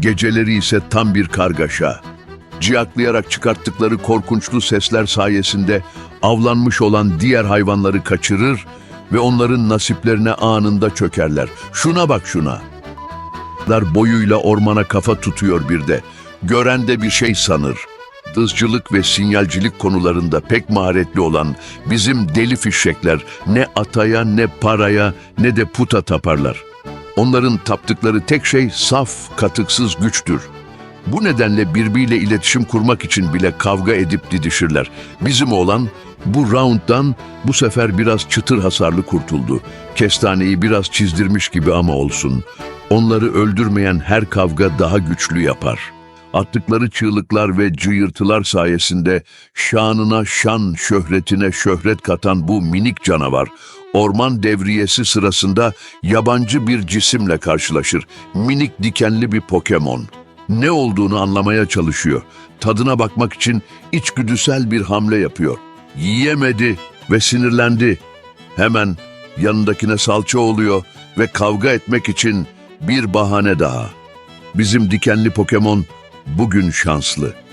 Geceleri ise tam bir kargaşa. Ciyaklayarak çıkarttıkları korkunçlu sesler sayesinde avlanmış olan diğer hayvanları kaçırır ve onların nasiplerine anında çökerler. Şuna bak şuna. Dar boyuyla ormana kafa tutuyor bir de. Gören de bir şey sanır. Dızcılık ve sinyalcilik konularında pek maharetli olan bizim deli fişekler ne ataya ne paraya ne de puta taparlar. Onların taptıkları tek şey saf, katıksız güçtür. Bu nedenle birbiriyle iletişim kurmak için bile kavga edip didişirler. Bizim oğlan bu rounddan bu sefer biraz çıtır hasarlı kurtuldu. Kestaneyi biraz çizdirmiş gibi ama olsun. Onları öldürmeyen her kavga daha güçlü yapar. Attıkları çığlıklar ve cıyırtılar sayesinde şanına şan, şöhretine şöhret katan bu minik canavar, orman devriyesi sırasında yabancı bir cisimle karşılaşır. Minik dikenli bir Pokemon. Ne olduğunu anlamaya çalışıyor. Tadına bakmak için içgüdüsel bir hamle yapıyor. Yiyemedi ve sinirlendi. Hemen yanındakine salça oluyor ve kavga etmek için bir bahane daha. Bizim dikenli Pokemon bugün şanslı.